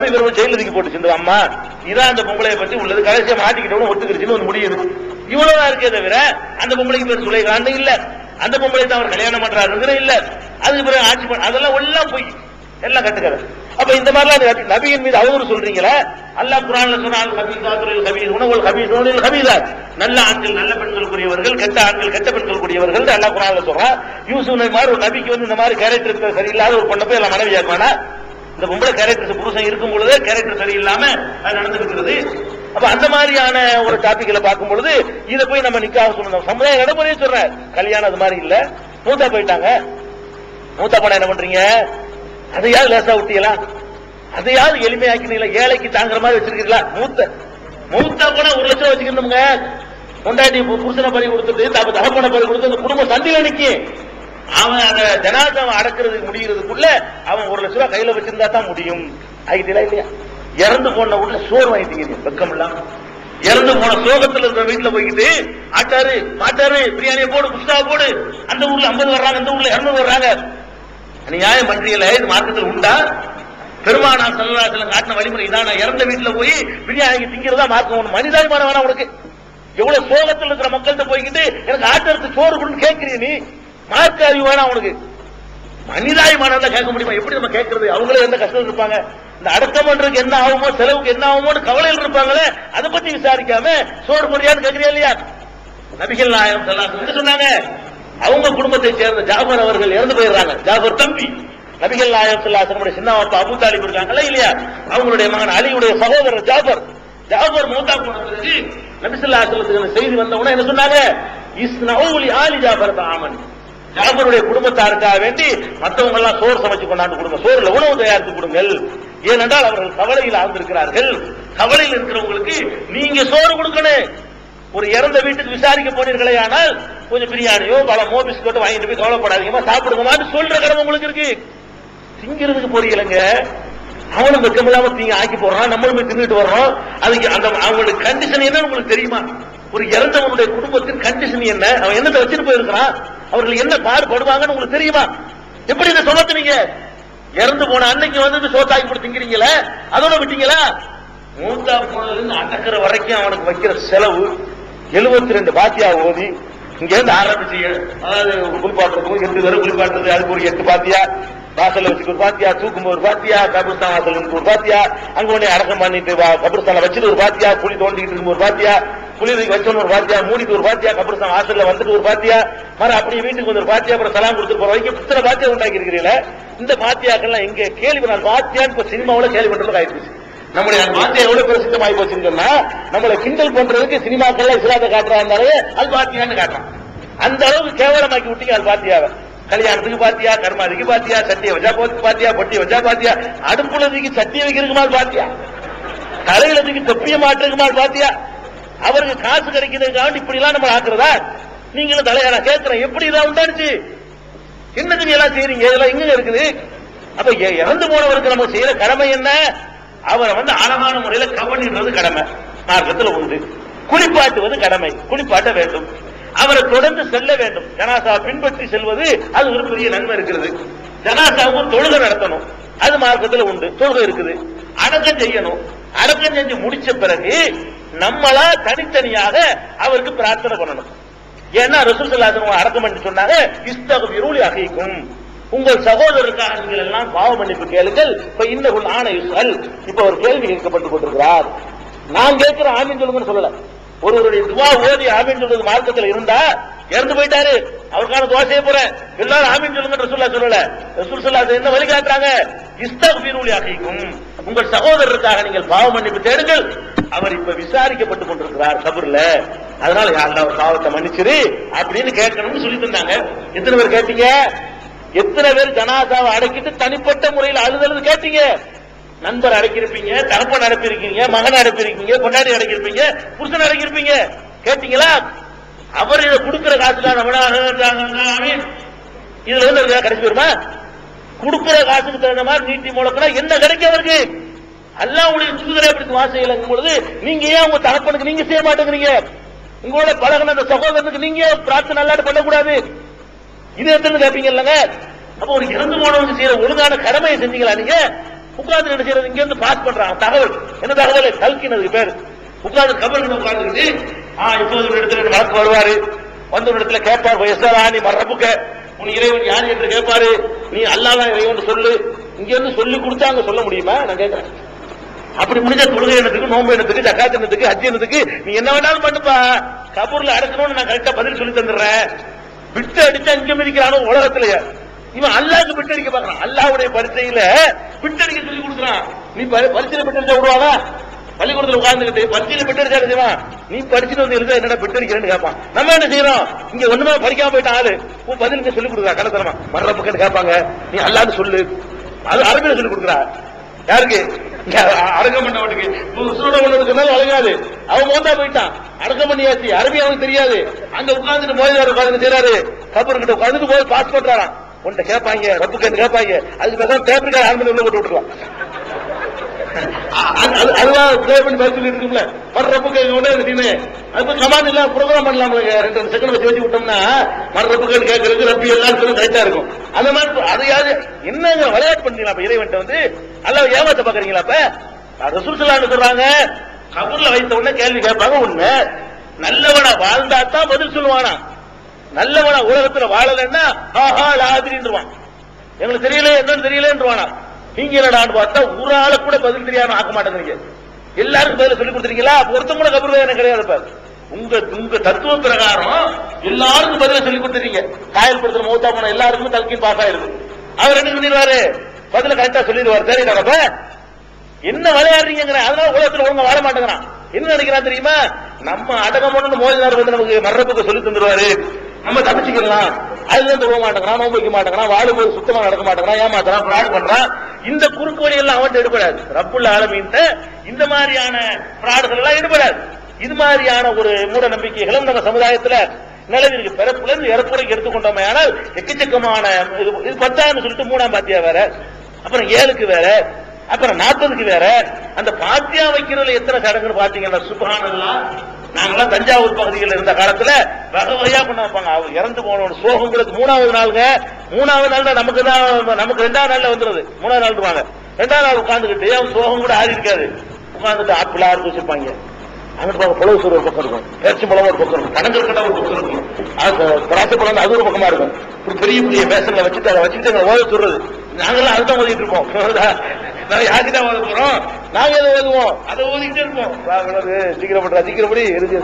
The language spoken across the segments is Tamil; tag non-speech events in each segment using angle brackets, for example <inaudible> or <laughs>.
இவர் ஜெயில போட்டு போட்டுச்சு அம்மா. இதான் அந்த பொம்பளை பத்தி உள்ளது. கடைசியை மாட்டிக்கிட்டவனு ஒத்துக்கிடுச்சுன்னு ஒரு முடியுது. இவ்வளவுதான் இருக்கே தவிர அந்த பொம்பளைக்கு பேர் சுலைகாண்டு இல்ல. அந்த பொம்பளை தான் அவர் கல்யாணம் பண்றாருங்கிற இல்ல. அதுக்கு பிறகு ஆட்சி பண்ண அதெல்லாம் எல்லாம் போய் எல்லாம் கட்டுக்கதை அப்ப இந்த மாதிரிலாம் நபியின் மீது அவரு சொல்றீங்களா? அல்லா குரான்ல சொன்னால் கபீர் துறையில் கபீர் உணவுகள் கபீர் நல்ல ஆண்கள் நல்ல பெண்களுக்குரியவர்கள் கெட்ட ஆண்கள் கெட்ட பெண்களுக்குரியவர்கள் அல்லா குரான்ல சொல்றான். யூசுஃப் மாதிரி ஒரு நபிக்கு வந்து இந்த மாதிரி கேரக்டர் சரியில்லாத ஒரு பொண்ணை போய் எல்லாம் மனைவியாக்குவானா? இந்த பொம்பளை கேரக்டர் புருஷன் இருக்கும் பொழுதே கேரக்டர் சரியில்லாம அது நடந்துருக்கிறது அப்ப அந்த மாதிரியான ஒரு டாபிக்ல பார்க்கும் பொழுது இதை போய் நம்ம நிக்காக சொல்லணும். சமுதாய நடைமுறையே சொல்றேன் கல்யாணம் அது மாதிரி இல்ல. மூத்தா போயிட்டாங்க. மூத்தா போனா என்ன பண்றீங்க? அதையாவது லேசா விட்டீங்களா அதையாவது எளிமையாக்கினீங்களா? ஏழைக்கு தாங்குற மாதிரி வச்சிருக்கீங்களா? மூத்த மூத்தா போனா ஒரு லட்சம் வச்சுக்கணுங்க கொண்டாட்டி புருஷனை பறி கொடுத்துட்டு தகப்பனை பறி கொடுத்து அந்த குடும்பம் சந்தையில நிக்கும். அவன் அந்த ஜனாதாவை அடக்கிறது முடிகிறதுக்குள்ள அவன் ஒரு லட்ச ரூபாய் கையில வச்சிருந்தா தான் முடியும். ஆகிட்டீங்களா இல்லையா? இறந்து போன உடனே சோறு வாங்கிட்டீங்க. வெக்கம் இல்லாம. இறந்து போன சோகத்துல இருக்கிற வீட்டுல போய்கிட்டு ஆட்டாரு மாட்டாரு பிரியாணியை போடு குஸ்தா போடு. அந்த ஊர்ல 50 வர்றாங்க இந்த ஊர்ல 200 வர்றாங்க. நியாயம் பண்றீங்களே இது மார்க்கத்தில் உண்டா? பெருமானா சல்லாசலம் காட்டின வழிமுறை இதான? இறந்த வீட்டுல போய் பிரியாணி திங்கிறதா மார்க்கம் ஒண்ணு? மனிதாபிமானம் வேணாம் உனக்கு. எவ்வளவு சோகத்தில் இருக்கிற மக்கள்கிட்ட போய்கிட்டு எனக்கு ஆட்டருக்கு சோறு கொண்டு கேட்கிறீ நீ. மார்க்க அறிவு வேணாம் அவனுக்கு. மனிதாபிமானம் கேட்க முடியுமா? எப்படி நம்ம கேட்கறது? அவங்களே எந்த கஷ்டம் இருப்பாங்க? இந்த அடக்கம் பண்றதுக்கு என்ன ஆகுமோ செலவுக்கு என்ன ஆகுமோன்னு கவலையில் இருப்பாங்களே அதை பத்தி விசாரிக்காம சோறு போறியான்னு கேட்கறியா இல்லையா? நபிகள் நாயகம் சொன்னாங்க. அவங்க குடும்பத்தை சேர்ந்த ஜாபர் அவர்கள் இறந்து போயிடுறாங்க. ஜாபர் தம்பி. நபிகள் நாயகம் செல்லாசனுடைய சின்ன அப்பா அபு தாலிப் இருக்காங்களா இல்லையா? அவங்களுடைய மகன் அலியுடைய சகோதரர் ஜாபர் ஜாபர் மூத்தா போன நபிசல்லா செய்தி வந்த உடனே என்ன சொன்னாங்க? இஸ்னவுலி ஆலி ஜாபர் தாமன் ஜாபருடைய குடும்பத்தாருக்காக வேண்டி மற்றவங்க எல்லாம் சோறு சமைச்சு கொண்டாந்து கொடுங்க. சோறுல உணவு தயாரித்து கொடுங்கள். ஏனென்றால் அவர்கள் கவலையில் ஆழ்ந்திருக்கிறார்கள். கவலையில் இருக்கிறவங்களுக்கு நீங்க சோறு கொடுக்கணும். ஒரு இறந்த வீட்டுக்கு விசாரிக்க போனீர்களே ஆனால் கொஞ்சம் பிரியாணியோ பழமோ பிஸ்கட்டோ வாங்கிட்டு போய் கவலைப்படாதீங்கம்மா சாப்பிடுங்கம்மான்னு சொல்ற கடமை உங்களுக்கு இருக்கு. திங்கிறதுக்கு போறீங்களங்க அவனும் வெக்கம் இல்லாம தீங்க ஆக்கி போடுறான் நம்மளும் போய் தின்னுட்டு வர்றோம். அதுக்கு அந்த அவங்களுடைய கண்டிஷன் என்ன உங்களுக்கு தெரியுமா? ஒரு இறந்தவனுடைய குடும்பத்தின் கண்டிஷன் என்ன? அவன் என்னத்தை வச்சுட்டு போயிருக்கிறான்? அவர்கள் என்ன பாடுபடுவாங்கன்னு உங்களுக்கு தெரியுமா? எப்படி இதை சொல்லத்துனீங்க இறந்து போன அன்னைக்கு வந்து சோத்தாக்கி போட்டு திங்கிறீங்களே? அதோட விட்டீங்களா? மூத்தா போனதுல அடக்கிற வரைக்கும் அவனுக்கு வைக்கிற செலவு 72 ரெண்டு பாத்தியா ஓதி இங்க இருந்து ஆரம்பிச்சு அதாவது குளிப்பாட்டுறதுக்கும் எட்டு பேரும் குளிப்பாட்டுறது அதுக்கு ஒரு எட்டு பாத்தியா? வாசல்ல வச்சுக்கு ஒரு பாத்தியா? தூக்கும் ஒரு பாத்தியா? கபிரஸ்தான் வாசல் ஒரு பாத்தியா? அங்க உடனே அடக்கம் பண்ணிட்டு வா- கபிரஸ்தான வச்சுட்டு ஒரு பாத்தியா? குழி தோண்டிக்கிட்டு இருக்கும் ஒரு பாத்தியா? குளிருக்கு வச்சோன்னு ஒரு பாத்தியா மூடிட்டு ஒரு பாத்தியா கபிரஸ்தான் வாசல்ல வந்துட்டு ஒரு பாத்தியா மறு அப்படியே வீட்டுக்கு வந்து ஒரு பாத்தியா அப்புறம் சலாம் கொடுத்து போற வரைக்கும் இத்தனை பாத்தியா உண்டாக்கி இருக்கிறீங்களே இந்த பாத்தியாக்கள்லாம் எங்க? கேள்வி நான் பாத்தியான்னு இப்ப சினிமாவுல கேள்வி பண்றது ஆயிடுச்சு நம்முடைய பாத்தியா எவ்வளவு பிரசித்தமாயி போச்சுன்னு சொன்னா நம்மளை கிண்டல் பண்றதுக்கு சினிமாக்கள்ல இஸ்லாத்தை காட்டுறாங்க அது பாத்தியான்னு காட்டுறான். அந்த அளவுக்கு கேவலமாக்கி விட்டீங்க அது பாத்தியாவை கல்யாணத்துக்கு பாத்தியா கர்மாதிக்கு பாத்தியா சட்டியை வச்சா போத்து பாத்தியா பொட்டி வச்சா பாத்தியா அடுப்புலதுக்கு சட்டியை வைக்கிறதுக்கு மாதிரி பாத்தியா தலையிலதுக்கு தொப்பிய மாட்டுறதுக்கு மாதிரி பாத்தியா அவருக்கு காசு கிடைக்கிறதுக்காண்டி இப்படி எல்லாம் நம்ம ஆக்குறதா? நீங்களும் தலையாரா கேட்கிறேன் எப்படி இதான் உண்டாச்சு என்னதுக்கு எல்லாம் செய்றீங்க? இதெல்லாம் எங்க இருக்குது? அப்ப இறந்து போனவருக்கு நம்ம செய்யற கடமை என்ன? அவரை வந்து ஆழமான முறையில கவனிடுறது கடமை. மார்க்கத்துல உண்டு. குளிப்பாட்டுவது கடமை. குளிப்பாட்ட வேண்டும். அவரை தொடர்ந்து செல்ல வேண்டும். ஜனாசா பின்பற்றி செல்வது அது ஒரு பெரிய நன்மை இருக்கிறது. ஜனாசாவுக்கு தொழுகை நடத்தணும். அது மார்க்கத்துல உண்டு. தொழுகை இருக்குது. அடக்கம் செய்யணும். அடக்கம் செஞ்சு முடிச்ச பிறகு நம்மளா தனித்தனியாக அவருக்கு பிரார்த்தனை பண்ணணும். ஏன்னா ரசூல் அடக்கம் பண்ணி சொன்னாங்க இஸ்தகுபிருலி அகைக்கும். உங்கள் சகோதரருக்காக நீங்கள் எல்லாம் பாவ மன்னிப்பு கேளுங்கள். இப்ப இன்னகுல் ஆணை சொல் இப்ப ஒரு கேள்வி கேட்கப்பட்டு கொண்டிருக்கிறார். நான் கேட்கிற ஆமீன் சொல்லுங்கன்னு சொல்லல. ஒருவருடைய துவா ஓதி ஆமீன் சொல்றது மார்க்கத்தில் இருந்தா இறந்து போயிட்டாரு. அவருக்கான துவா செய்ய போறேன். எல்லாரும் ஆமீன் சொல்லுங்க ரசூல்லா சொல்லல. ரசூல் சொல்லா என்ன வழி காட்டுறாங்க? இஸ்தகுபிருலி அகைக்கும். உங்கள் சகோதரருக்காக நீங்கள் பாவ மன்னிப்பு தேடுங்கள். அவர் இப்ப விசாரிக்கப்பட்டு கொண்டிருக்கிறார் கபர்ல. அதனால யாருல அவர் பாவத்தை மன்னிச்சிரு அப்படின்னு கேட்கணும்னு சொல்லி தந்தாங்க எத்தனை பேர் கேட்டீங்க? எத்தனை பேர் ஜனாதாவை அடக்கிட்டு தனிப்பட்ட முறையில் அழுதழுது கேட்டீங்க? நண்பர் அடக்கியிருப்பீங்க தகப்பன் அடப்பிருக்கீங்க மகன் அடப்பிருக்கீங்க கொண்டாடி அடக்கியிருப்பீங்க புருஷன் அடக்கியிருப்பீங்க. கேட்டீங்களா? அவர் இதை கொடுக்கிற காசுக்காக இதுல இருந்து இருக்கா கடைசி வருமா? கொடுக்கிற காசுக்கு தகுந்த மாதிரி நீட்டி முழக்கினா என்ன கிடைக்கும் அவருக்கு? அல்லா உடைய தூதரை அப்படி துவா செய்யலங்கும் பொழுது நீங்க ஏன் உங்க தகப்பனுக்கு நீங்க செய்ய மாட்டேங்கிறீங்க? உங்களோட பழகின அந்த சகோதரனுக்கு நீங்க பிரார்த்தனை நல்லாட்டு பண்ணக்கூடாது? இது எத்தனை கேட்பீங்க இல்லைங்க? அப்ப ஒரு இறந்து போனவங்க செய்யற ஒழுங்கான கடமையை செஞ்சீங்களா நீங்க? உட்கார்ந்து என்ன செய்யறது? இங்க இருந்து பாஸ் பண்றாங்க. தகவல். என்ன தகவல்? கல்கினதுக்கு பேர். உட்கார்ந்து கபர்கள் உட்கார்ந்துக்கிட்டு ஆ இப்போது ஒரு இடத்துல வழக்கு வருவாரு. வந்து ஒரு இடத்துல கேட்பார் வயசாரா நீ மரப்புக்க உன் இறைவன் யார் என்று கேட்பாரு? நீ அல்லாதான் இறைவன் சொல்லு. இங்க இருந்து சொல்லி கொடுத்தா அங்க சொல்ல முடியுமா? நான் கேட்கிறேன். அப்படி முடிஞ்ச தொழுகை எண்ணத்துக்கு நோம்பு எண்ணத்துக்கு ஜக்காத் எண்ணத்துக்கு ஹஜ் எண்ணத்துக்கு நீ என்ன வேணாலும் பண்ணுப்பா. கபூர்ல அடக்கணும்னு நான் கரெக்டா பதில் சொல்லி தந்துடுறேன். விட்டு அடிச்சு அஞ்சு மிதிக்கிறானோ உலகத்திலேயே. இவன் அல்லாஹ்க்கு விட்டு அடிக்க பாக்குறான் அல்லாவுடைய பரிசையில விட்டு அடிக்க சொல்லி கொடுக்குறான். நீ பரிசையில பரீட்சையில விட்டு அடிச்சா விடுவானா பள்ளிக்கூடத்தில் உட்கார்ந்துகிட்டு பரீட்சையில விட்டு அடிச்சா நீ படிச்சுட்டு வந்து எழுத என்னடா விட்டு அடிக்கிறேன்னு கேட்பான். நம்ம என்ன செய்யறோம்? இங்க ஒண்ணுமே படிக்காம போயிட்டான் ஆளு உன் பதில் இங்க சொல்லி கொடுக்குறா கலத்தனமா மர்ற பக்கம் கேட்பாங்க. நீ அல்லான்னு சொல்லு. அது அரபியில சொல்லி கொடுக்குறா. யாருக்கு? அடக்கம் பண்ணவனுக்கு உசுரோட ஒண்ணு வழங்காது அவன் மோந்தா போயிட்டான். அடக்கம் பண்ணியாச்சு. அரபி அவனுக்கு தெரியாது. அங்க உட்கார்ந்துட்டு மோதினார் உட்கார்ந்து செய்யறாரு கபர் கிட்ட உட்கார்ந்துட்டு போய் பாஸ் பண்றாராம். உன்கிட்ட கேட்பாங்க ரப்பு கேட்டு கேட்பாங்க அதுக்கு பேசாம பேப்பர் கார்டு ஆரம்பி உள்ள போட்டு விட்டுருவான். அதுதான் ப்ளே பண்ணி பதில் சொல்லி இருக்கும்ல மறு ரப்பு கேட்க உடனே திடீர்னு அது கமாண்ட் இல்ல ப்ரோக்ராம் பண்ணலாம் ரெண்டு ரெண்டு செகண்ட் வச்சு வச்சு விட்டோம்னா மறு கேட்கறதுக்கு ரப்பி எல்லாம் சொல்லி கரெக்டா இருக்கும். அந்த மாதிரி அது யாரு? என்னங்க விளையாட்டு பண்ணீங்களா அப்ப இறைவன்ட்ட வந்து? அல்ல ஏமாத்த பாக்குறீங்களா அப்ப? ரசூல் சொல்லான்னு சொல்றாங்க? கபூர்ல வைத்த உடனே கேள்வி கேட்பாங்க உண்மை நல்லவனா வாழ்ந்தா தான் பதில் சொல்லுவானா? நல்லவனா உலகத்துல வாழலைன்னா ஆஹா லாதிரின்றுவான் எங்களுக்கு தெரியல என்னன்னு தெரியலன்றுவானா நீங்க என்னடான்னு பார்த்தா ஒரு ஆளை கூட பதில் தெரியாம ஆக்க மாட்டேங்கிறீங்க. எல்லாருக்கும் பதில் சொல்லி கொடுத்துருக்கீங்களா ஒருத்தம் கூட கபர் வேதனை கிடையாது இப்ப. உங்க உங்க தத்துவ பிரகாரம் எல்லாருக்கும் பதில சொல்லி கொடுத்துருக்கீங்க காயல் படுத்துற மூத்தா போன எல்லாருக்கும் தல்கின் பாஸ் ஆயிருக்கு அவர் என்ன பண்ணிடுவாரு பதில கரெக்டா சொல்லிடுவார். சரி அப்ப? என்ன விளையாடுறீங்கிற அதனால உலகத்துல ஒழுங்கா வாழ மாட்டேங்கிறான். என்ன நினைக்கிறான் தெரியுமா? நம்ம அடக்கம் பண்ணணும் மோதினார் வந்து நமக்கு மர்றப்புக்கு சொல்லி தந்துருவாரு. நம்ம தப்பிச்சுக்கலாம். அதுதான் இருந்து போக மாட்டேங்கிறான் நோம்பு வைக்க மாட்டேங்கிறான் வாழும்போது சுத்தமா நடக்க மாட்டேங்கிறான் ஏமாத்துறான் ஃப்ராட் பண்றான். இந்த குறுக்கு வழி எல்லாம் அவன்கிட்ட எடுபடாது. ரப்புள்ள ஆலமீன்ட்ட இந்த மாதிரியான ஃப்ராடுகள் எல்லாம் எடுபடாது. இது மாதிரியான ஒரு மூட நம்பிக்கைகளும் நம்ம சமுதாயத்துல நிலவிற்கு பிறப்புல இருந்து இறப்புறைக்கு எடுத்துக்கொண்டோமே ஆனால் எக்கச்சக்கமான இது இது பத்தாயிரம் சொல்லிட்டு மூணாம் பாத்தியா வேற அப்புறம் ஏழுக்கு வேற அப்புறம் நாற்பதுக்கு வேற அந்த பாத்தியா வைக்கிறதுல எத்தனை சடங்குன்னு பாத்தீங்கன்னா சுபஹானல்லாஹ் நாங்கெல்லாம் தஞ்சாவூர் பகுதியில் இருந்த காலத்துல வகை வகையா பண்ண வைப்பாங்க அவர் இறந்து போனவன் சோகங்களுக்கு மூணாவது நாளுங்க. மூணாவது நாள் நமக்கு தான் நமக்கு ரெண்டாவது நாள்ல வந்துருது. மூணாவது நாள் இருப்பாங்க. ரெண்டாவது நாள் உட்காந்துக்கிட்டு அவன் சோகம் கூட ஆறி இருக்காது. உட்காந்துட்டு ஆப்பிள் ஆறு வச்சிருப்பாங்க. அங்கிட்டு பார்க்க புலவு சூர் ஒரு பக்கம் இருக்கும். பேச்சு பழம் ஒரு பக்கம் இருக்கும். கணக்கு கட்ட ஒரு பக்கம் இருக்கும். திராட்சை பழம் அது ஒரு பக்கமா இருக்கும். ஒரு பெரிய பெரிய பேசங்களை வச்சுட்டு அதை வச்சுட்டு எங்களை ஓத சொல்றது. நாங்களாம் அதுதான் ஓதிட்டு இருப்போம். <laughs> நாங்க யாருக்கு தான் ஓத போறோம்? நாங்க எதை ஓதுவோம்? அதை ஓதிக்கிட்டே இருப்போம். பண்றா சீக்கிரப்படி இருக்கு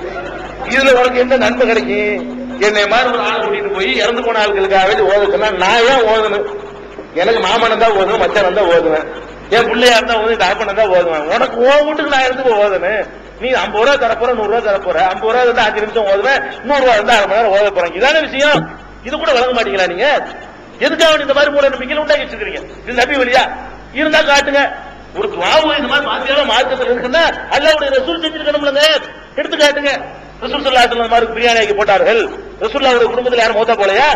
இதுல உனக்கு என்ன நன்மை கிடைக்கும் என்னை மாதிரி ஒரு ஆள் கூட்டிட்டு போய் இறந்து போன ஆட்களுக்காக வேண்டி ஓத சொன்னா நான் ஏன் ஓதணும். எனக்கு மாமனம் தான் ஓதுவேன் மச்சான் தான் ஓதுவேன். என் பிள்ளையா இருந்தா ஓது தாப்பனம் தான் ஓதுவேன். உனக்கு ஓ வீட்டுக்கு நான் இருந்து போய் ஓதணும்? நீ ஐம்பது ரூபா தரப்போற நூறு ரூபா தரப்போற ஐம்பது ரூபா இருந்தா அஞ்சு நிமிஷம் ஓதுவேன் நூறு ரூபா இருந்தா அரை மணி நேரம் ஓத போறேன். இதான விஷயம்? இது கூட வழங்க மாட்டீங்களா நீங்க? எதுக்காக இந்த மாதிரி மூட நம்பிக்கையில உண்டாக்கி வச்சிருக்கீங்க இது நபி வழியா? இருந்தா காட்டுங்க. ஒரு துவாவு இந்த மாதிரி மாத்தியான மார்க்கத்தில் இருக்குன்னா அல்லாவுடைய ரசூல் செஞ்சிருக்கணும்லங்க. எடுத்து காட்டுங்க. ரசூல் சொல்லா சொல்ல மாதிரி பிரியாணி ஆக்கி போட்டார்கள். ரசூல்லாவுடைய குடும்பத்தில் யாரும் மூத்தா போலையா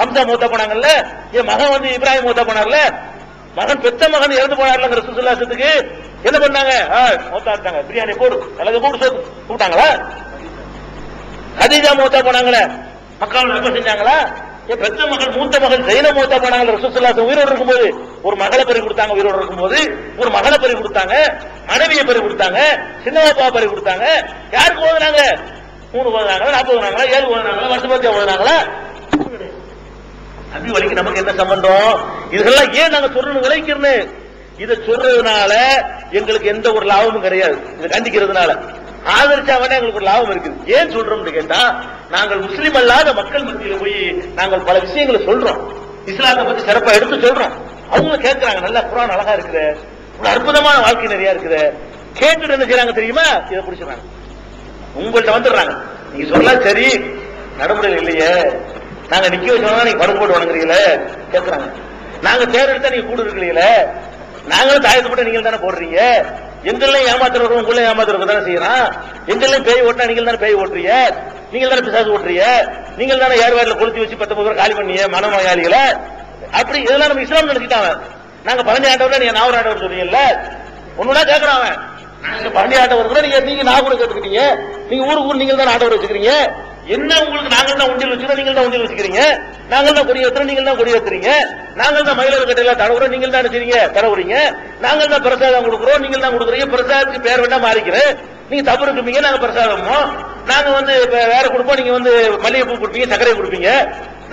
ஹம்சா மூத்தா போனாங்கல்ல? என் மகன் வந்து இப்ராஹிம் மூத்தா போனார்ல? மகன் பெத்த மகன் இறந்து போனார்ல ரசூல் சல்லாசத்துக்கு என்ன பண்ணாங்க? மூத்தா இருக்காங்க பிரியாணி போடு. அழகு போட்டு சேர்த்து கூப்பிட்டாங்களா? ஹதீஜா மூத்தா போனாங்களே. மக்கள் ரொம்ப செஞ்சாங்களா? என் பெத்த மகள் மூத்த மகள் ஜெயின மூத்த போனாங்க ரசூசல்லாசம் உயிரோடு இருக்கும்போது ஒரு மகளை பறி கொடுத்தாங்க உயிரோடு இருக்கும்போது ஒரு மகளை பறி கொடுத்தாங்க மனைவியை பறி கொடுத்தாங்க சின்னப்பா பறி கொடுத்தாங்க யாருக்கு ஓதுனாங்க மூணு ஓதுனாங்களா நாற்பது ஓதுனாங்களா ஏழு ஓதுனாங்களா வருஷம் பத்தி ஓதுனாங்களா நபி வரைக்கும் நமக்கு என்ன சம்பந்தம்? இதெல்லாம் ஏன் நாங்க சொல்லணும் விளைக்கிறேன்னு இதை சொல்றதுனால எங்களுக்கு எந்த ஒரு லாபமும் கிடையாது. இதை கண்டிக்கிறதுனால ஆதரிச்சா வேணா எங்களுக்கு ஒரு லாபம் இருக்குது. ஏன் சொல்றோம்னு கேட்டா நாங்கள் முஸ்லீம் அல்லாத மக்கள் மத்தியில போய் நாங்கள் பல விஷயங்களை சொல்றோம். இஸ்லாத்தை பத்தி சிறப்பா எடுத்து சொல்றோம். அவங்க கேட்கறாங்க நல்லா குரான் அழகா இருக்குது. அற்புதமான வாழ்க்கை நிறைய இருக்குது. கேட்டுட்டு என்ன செய்யறாங்க தெரியுமா? இதை பிடிச்சிடறாங்க உங்கள்கிட்ட வந்துடுறாங்க. நீங்க சொன்னா சரி நடைமுறையில் இல்லையே. நாங்க நிக்க வச்சோம்னா நீங்க படம் போட்டு வணங்குறீங்களே கேட்கறாங்க நாங்க தேர் எடுத்தா நீங்க கூட இருக்கிறீங்களே. நாங்களும் தாயத்தை போட்டு நீங்க தானே போடுறீங்க. எங்கெல்லாம் ஏமாத்துறவங்க உங்களே ஏமாத்துறவங்க தானே செய்யறான்? எங்கெல்லாம் பேய் ஓட்டினா நீங்கள் தானே பேய் ஓட்டுறீங்க? நீங்கள் தானே பிசாசு ஓட்டுறீங்க? நீங்கள் தானே ஏர் வேரில் கொளுத்தி வச்சு பத்து பேர் காலி பண்ணிய மனநோயாளிகளை அப்படி இதெல்லாம் நம்ம இஸ்லாம் நினைச்சிட்டாங்க நாங்க பழனி ஆண்டவர் நீங்க நாவூர் ஆண்டவர் சொல்றீங்கல்ல? ஒண்ணுனா கேட்கறான் அவன். நாங்க பழனி ஆண்டவர் கூட நீங்க நீங்க நாகூர் கேட்டுக்கிட்டீங்க. நீங்க ஊருக்கு ஊர் நீங்க தானே ஆண்டவர் வச்சுக்கிறீங்க. என்ன உங்களுக்கு நாங்கள் தான் உண்டியல் வச்சுக்கிறோம் நீங்கள் தான் உண்டியல் வச்சுக்கிறீங்க? நாங்கள் தான் கொடி ஏத்துறோம் நீங்கள் தான் கொடி ஏத்துறீங்க. நாங்கள் தான் மயிலர் கட்டையில தடவுறோம் நீங்கள் தான் செய்றீங்க? தடவுறீங்க நாங்கள் தான் பிரசாதம் கொடுக்குறோம் நீங்கள் தான் கொடுக்குறீங்க. பிரசாதத்துக்கு பேர் வேண்டாம் மாறிக்கிறேன் நீங்க தப்பு இருக்குப்பீங்க நாங்க பிரசாதமோ? நாங்க வந்து வேற கொடுப்போம் நீங்க வந்து மல்லிகை பூ கொடுப்பீங்க சர்க்கரை கொடுப்பீங்க.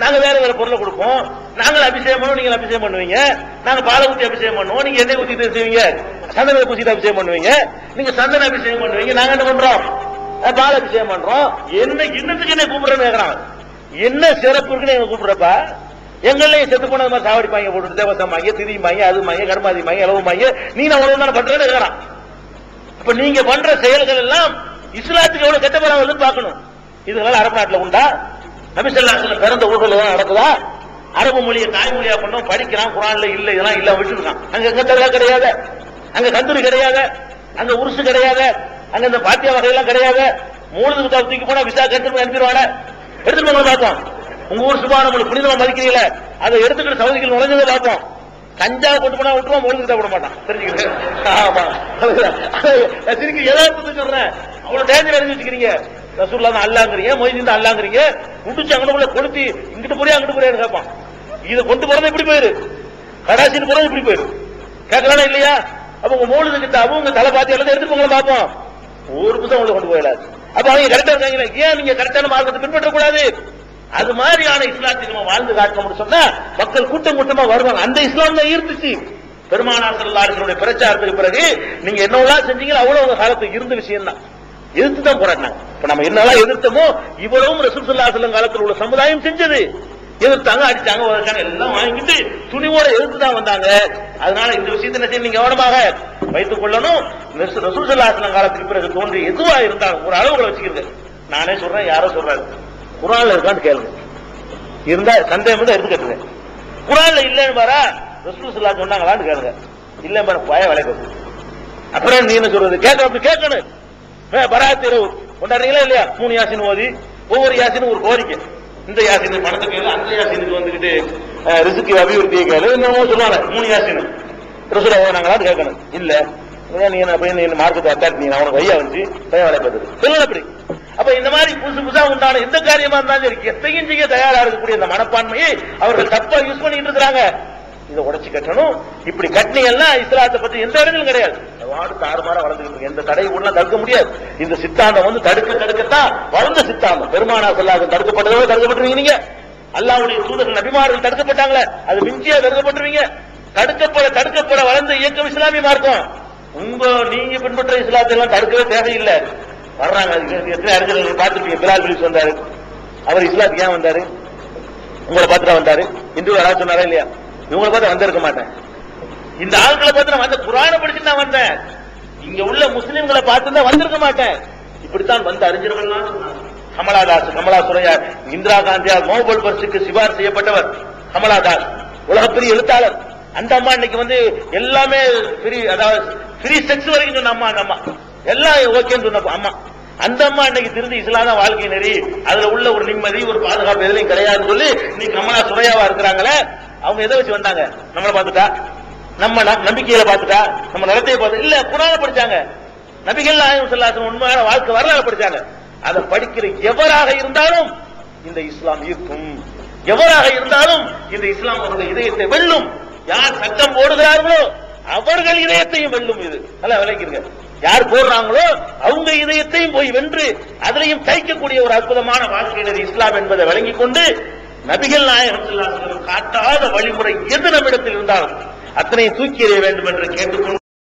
நாங்க வேற வேற பொருளை கொடுப்போம். நாங்கள் அபிஷேகம் பண்ணுவோம் நீங்க அபிஷேகம் பண்ணுவீங்க. நாங்க பாலை ஊற்றி அபிஷேகம் பண்ணுவோம் நீங்க எண்ணெய் ஊற்றி செய்வீங்க சந்தன பூசிட்டு அபிஷேகம் பண்ணுவீங்க. நீங்க சந்தன அபிஷேகம் பண்ணுவீங்க நாங்க என்ன பண்றோம்? பால் அபிஷேகம் பண்றோம். என்ன இன்னத்துக்கு என்ன கூப்பிடுறேன்னு கேட்கறாங்க என்ன சிறப்பு இருக்குன்னு எங்க கூப்பிடுறப்பா? எங்களையும் செத்து போனது மாதிரி சாவடிப்பாங்க போட்டு தேவசம் வாங்க திரியுமாங்க அது மாங்க கருமாதி மாங்க அளவு மாங்க நீ நான் உணவு தானே பண்றேன்னு கேக்குறான். இப்ப நீங்க பண்ற செயல்கள் எல்லாம் இஸ்லாத்துக்கு எவ்வளவு கெட்ட பேரா பார்க்கணும். இதுகளால் அரபு நாட்டுல உண்டா? நபிசல்லாத்துல பிறந்த ஊர்கள் எல்லாம் நடக்குதா? அரபு மொழியை தாய்மொழியா பண்ணோம் படிக்கிறான் குரான்ல இல்ல இதெல்லாம் இல்ல விட்டுருக்கான். அங்க எங்க தவிர கிடையாது. அங்க கந்தூரி கிடையாது. அங்க உருசு கிடையாது. அங்க இந்த பாத்தியா வகையெல்லாம் கிடையாது. மூணு தூக்கி போனா விசா கட்டு அனுப்பிடுவான. எடுத்துட்டு போங்க பார்ப்போம் உங்க ஊர் சுபா நம்மளுக்கு புனிதமா மதிக்கிறீங்களே. அதை எடுத்துக்கிட்டு சவுதிகள் நுழைஞ்சதை பார்த்தோம் கஞ்சா கொண்டு போனா விட்டுருவோம் மூணு விட மாட்டான். தெரிஞ்சுக்கிட்டு. ஆமா. திருப்பி எதார்த்தத்தை சொல்றேன். அவ்வளவு டேஞ்சர் எழுதி வச்சுக்கிறீங்க ரசூல்லா தான் அல்லாங்கிறீங்க மொய்தீன் தான் அல்லாங்கிறீங்க. முடிச்சு அங்கனக்குள்ள கொளுத்தி இங்கிட்டு போறியா அங்கிட்டு போறியான்னு கேட்பான் இதை கொண்டு போறது இப்படி போயிரு. கடாசின்னு போறது இப்படி போயிரு. கேட்கலாம் இல்லையா? அப்ப உங்க மூணு கிட்ட அவங்க தலை பாத்தி எல்லாத்தையும் எடுத்து போங்களா பார்ப்போம் ஒரு புத்தகம் உள்ள கொண்டு போயிடாது அப்ப அவங்க கரெக்டா இருக்காங்க ஏன் நீங்க கரெக்டான மார்க்கத்தை பின்பற்றக்கூடாது? அது மாதிரியான இஸ்லாத்துக்கு நம்ம வாழ்ந்து காட்டணும்னு சொன்னா மக்கள் கூட்டம் கூட்டமா வருவாங்க. அந்த இஸ்லாம் தான் இருந்துச்சு பெருமானார் செல்லாருடைய பிரச்சாரத்துக்கு பிறகு நீங்க என்னவெல்லாம் செஞ்சீங்களோ அவ்வளவு உங்க காலத்துக்கு இருந்த விஷயம் தான் எதிர்த்து தான் போராடினாங்க. இப்ப நம்ம என்னெல்லாம் எதிர்த்தோமோ இவ்வளவும் ரசூல் சல்லா காலத்தில் உள்ள சமுதாயம் செஞ்சது. எதிர்த்தாங்க அடிச்சாங்க உதச்சாங்க எல்லாம் வாங்கிட்டு துணிவோட எதிர்த்து தான் வந்தாங்க. அதனால இந்த விஷயத்தை என்ன நீங்க கவனமாக வைத்துக் கொள்ளணும். ரசூசல்லாசன காலத்துக்கு பிறகு தோன்றி எதுவா இருந்தாலும் ஒரு அளவுகளை வச்சுக்கிறது நானே சொல்றேன் யாரோ சொல்றாரு. குரான்ல இருக்கான்னு கேளுங்க. இருந்தா சந்தேகம் தான் எடுத்து கட்டுங்க. குரான்ல இல்லன்னு பாரா ரசூசல்லா சொன்னாங்களான்னு கேளுங்க. இல்ல பாரு பய விளையாது அப்புறம் நீ என்ன சொல்றது? கேட்க அப்படி கேட்கணும். பராத்திரவு பராத் கொண்டாடுறீங்களா இல்லையா? மூணு யாசின் ஓதி. ஒவ்வொரு யாசினும் ஒரு கோரிக்கை. இந்த யாசின் பணத்தை கேளு அந்த யாசினுக்கு வந்துகிட்டு ரிசுக்கு அபிவிருத்தியை கேளு என்னமோ சொல்லுவாங்க மூணு யாசின் ரசூலா ஓனாங்களான்னு கேட்கணும். இல்ல. ஏன் நீ என்ன போய் நீ மார்க்கத்தை அட்டாக் நீ அவனுக்கு வையா வந்து பையன் வேலை பார்த்துட்டு. சொல்லல அப்படி. அப்ப இந்த மாதிரி புதுசு புதுசா உண்டான எந்த காரியமா இருந்தாலும் சரி எத்தையும் செய்ய தயாரா இருக்கக்கூடிய அந்த மனப்பான்மையை அவர்கள் தப்பா யூஸ் பண்ணிட்டு இருக்கிறாங்க. இதை உடச்சு கட்டணும். இப்படி கட்டினீங்கன்னா இஸ்லாத்தை பத்தி எந்த இடங்களும் கிடையாது. வாடு தாறுமாற வளர்ந்துட்டு எந்த தடை கூட தடுக்க முடியாது. இந்த சித்தாந்தம் வந்து தடுக்க தடுக்கத்தான் வளர்ந்த சித்தாந்தம். பெருமானா சொல்லாத தடுக்கப்பட்டதோ தடுக்கப்பட்டுருவீங்க நீங்க அல்லாவுடைய தூதர்கள் நபிமார்கள் தடுக்கப்பட்டாங்களே அது மிஞ்சியா தடுக்கப்பட்டுருவீங்க தடுக்கப்பட தடுக்கப்பட வளர்ந்த இயக்கம் இஸ்லாமிய மார்க்கம். உங்க நீங்க பின்பற்ற இஸ்லாத்தை எல்லாம் தடுக்கவே தேவையில்லை. வர்றாங்க. எத்தனை அறிஞர்கள் பார்த்துருப்பீங்க? பிலால் பிலிஸ் வந்தாரு. அவர் இஸ்லாத்துக்கு ஏன் வந்தாரு? உங்களை பார்த்துட்டு வந்தாரு? இந்து யாராவது சொன்னாரா இல்லையா? இவங்களை பார்த்து வந்திருக்க மாட்டேன். இந்த ஆட்களை பார்த்து நான் வந்த குரானை படிச்சு நான் வந்தேன். இங்க உள்ள முஸ்லிம்களை பார்த்து தான் வந்திருக்க மாட்டேன். இப்படித்தான் வந்து அறிஞர்கள்லாம் கமலாதாஸ் கமலா சுரையார் இந்திரா காந்தியா நோபல் பரிசுக்கு சிபார் செய்யப்பட்டவர் கமலாதாஸ் உலகப்பெரிய எழுத்தாளர். அந்த அம்மா இன்னைக்கு வந்து எல்லாமே ஃப்ரீ அதாவது ஃப்ரீ செக்ஸ் வரைக்கும் சொன்ன அம்மா அந்த அம்மா. எல்லாம் ஓகேன்னு சொன்ன அம்மா. அந்த அம்மா இன்னைக்கு திருந்தி இஸ்லாம் தான் வாழ்க்கை நெறி. அதுல உள்ள ஒரு நிம்மதி ஒரு பாதுகாப்பு எதுலையும் கிடையாதுன்னு சொல்லி இன்னைக்கு கமலா சுரையாவா இருக்கிறாங்களே. அவங்க எதை வச்சு வந்தாங்க? நம்மளை பார்த்துட்டா? நம்ம ந- நம்பிக்கையில பார்த்துட்டா? நம்ம நடத்தையை பார்த்து இல்ல குரான படிச்சாங்க. நபிகள் நாயகம் சொல்லாசன் உண்மையான வாழ்க்கை வரலாறு படிச்சாங்க. அதை படிக்கிற எவராக இருந்தாலும் இந்த இஸ்லாம் ஈர்க்கும் எவராக இருந்தாலும் இந்த இஸ்லாம் அவருடைய இதயத்தை வெல்லும். யார் சட்டம் போடுகிறார்களோ அவர்கள் இதயத்தையும் வெல்லும் இது. நல்லா விளக்கிருங்க. யார் போடுறாங்களோ அவங்க இதயத்தையும் போய் வென்று அதிலையும் தைக்கக்கூடிய ஒரு அற்புதமான வாழ்க்கையினர் இஸ்லாம் என்பதை விளங்கிக் கொண்டு நபிகள் நாயகத்தில் காட்டாத வழிமுறை எது நம்மிடத்தில் இருந்தாலும் அத்தனை தூக்கி எறிய வேண்டும் என்று கேட்டுக்கொண்டு